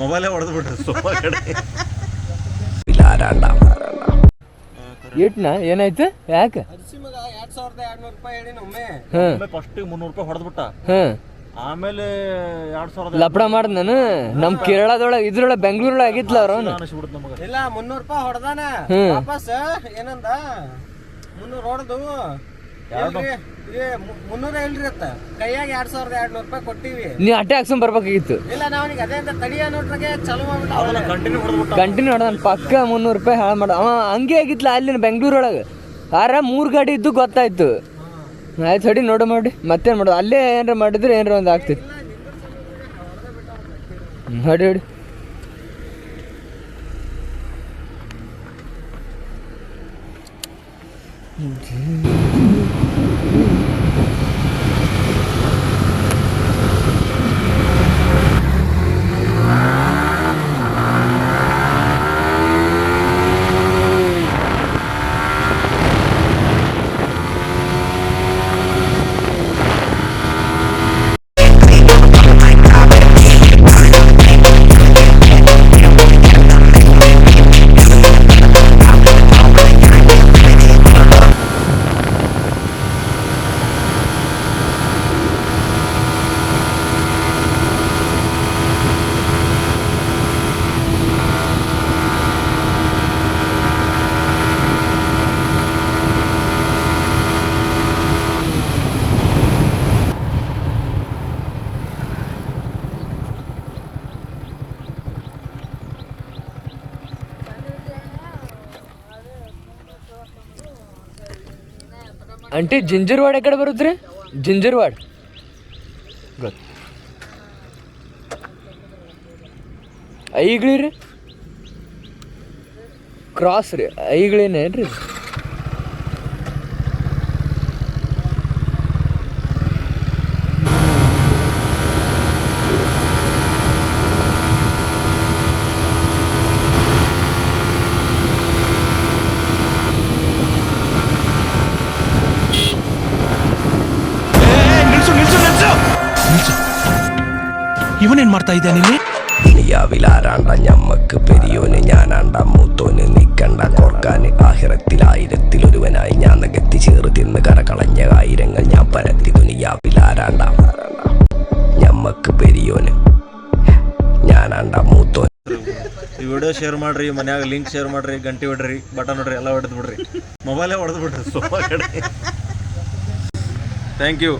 ಮೊಬೈಲೇ ಹೊಡೆದು ಬಿಡ್ರಿ ಸೋಫಾ ಕಡೆ ಏಟ್ನ? ಏನಾಯ್ತು? ಯಾಕೆ? ಫಸ್ಟ್ ಮಗ ಎರಡ್ ಸಾವಿರದ ಎರಡ್ನೂರು ರೂಪಾಯಿ ಹೇಳಿ ಒಮ್ಮೆ. ಹಾಂ. ಫಸ್ಟಿಗೆ ಮುನ್ನೂರು ರೂಪಾಯಿ ಹೊಡೆದ್ಬಿಟ್ಟ. ಹಾಂ. ಆಮೇಲೆ ಎರಡ್ ಸಾವಿರದ ಲಪಡ ಮಾಡ್ದ ನಾನು? ನಮ್ ಕೇರಳದೊಳಗೆ ಇದ್ರೊಳಗೆ ಬೆಂಗಳೂರೊಳಗ ಆಗಿತ್ಲ ಅವ್ರ ನಮಗೆ. ಇಲ್ಲ ಮುನ್ನೂರು ರೂಪಾಯಿ ಹೊಡೆದಾನ. ವಾಪಸ್ ಏನಂದ? ಮುನ್ನೂರು ಹೊಡೆದು. ಮುನ್ನೂರ ಇಲ್ರಿ ಅತ್ತ. ಕೈಯಾಗ ಎರಡ್ ಸಾವಿರದ ಎರಡ್ನೂರು ರೂಪಾಯಿ ಕೊಟ್ಟಿವಿ. ನೀ ಅಟ್ಟೆ ಹಾಕ್ಸ್ಕೊಂಡ್ ಬರ್ಬೇಕಾಗಿತ್ತು. ಇಲ್ಲ ನಾವನಿಗೆ ಅದೇ ಅಂತ ತಡಿಯ ನೋಡ್ರಿಗೆ ಚಲೋ ಮಾಡ್ಬಿಟ್ಟ ಅದನ್ನ ಕಂಟಿನ್ಯೂ ಹೊಡೆದ್ಬಿಟ್ಟ ಕಂಟಿನ್ಯೂ ಹೊಡೆದ ಪಕ್ಕ ಮುನ್ನೂರು ರೂಪಾಯಿ ಹಾಳು ಮಾಡ. ಅವ ಹಂಗೆ ಆಗಿತ್ತಲ್ಲ ಅಲ್ಲಿ ಬೆಂಗಳೂರೊಳಗೆ? ಆರ ಮೂರು ಗಾಡಿ ಇದ್ದು ಗೊತ್ತಾಯ್ತು. ಆಯ್ತು ಸಡಿ ನೋಡು ಮಾಡಿ. ಮತ್ತೇನು ಮಾಡೋದು? ಅಲ್ಲೇ ಏನಾರ ಮಾಡಿದ್ರೆ ಏನಾರ ಒಂದು ಆಗ್ತಿತ್ತು ಹ್ಮ್, ಹೊಡಿ ಹೊಡಿ. ಅಂಟಿ ಜಿಂಜರ್ವಾಡ್ ಕಡೆ ಬರುತ್ತೆ ಜಿಂಜರ್ವಾಡ್ ಗೊತ್ತು ಐಗ್ಳಿ ರೀ ಕ್ರಾಸ್ ರೀ ಐಗಳೇನೇನು ನಿಲ್ಸು ಇವನೇನ್ ಮಾಡ್ತಾ ಇದ್ದಾನೆ ಇಲ್ಲಿ ദുനിയാവിലാരാണ്ട ഞമ്മക്ക് പെരിയോന് ഞാനാണ്ട മൂത്തോന് നിക്കണ്ട കോർക്കാന് ആഹിറത്തിൽ ആയിരത്തിൽ ഒരുവനായി ഞാൻ നികത്തി ചേറ് തിന്ന് കരകളഞ്ഞ ആയിരങ്ങൾ ഞാൻ പരത്തി ദുനിയാവിലാരാണ്ട ഞമ്മക്ക് പെരിയോന് ഞാനാണ്ട മൂത്തോന് ಈ ವಿಡಿಯೋ ಶೇರ್ ಮಾಡ್ರಿ ಮನ್ಯಾಗ ಲಿಂಕ್ ಶೇರ್ ಮಾಡ್ರಿ ಗಂಟೆ ಹೊಡ್ರಿ ಬಟನ್ ಹೊಡ್ರಿ ಎಲ್ಲ ಹೊಡೆದು ಬಿಡ್ರಿ ಮೊಬೈಲೇ ಹೊಡೆದು ಬಿಡ್ರಿ ಸೋಫಾ ಕಡೆ ಥ್ಯಾಂಕ್ ಯು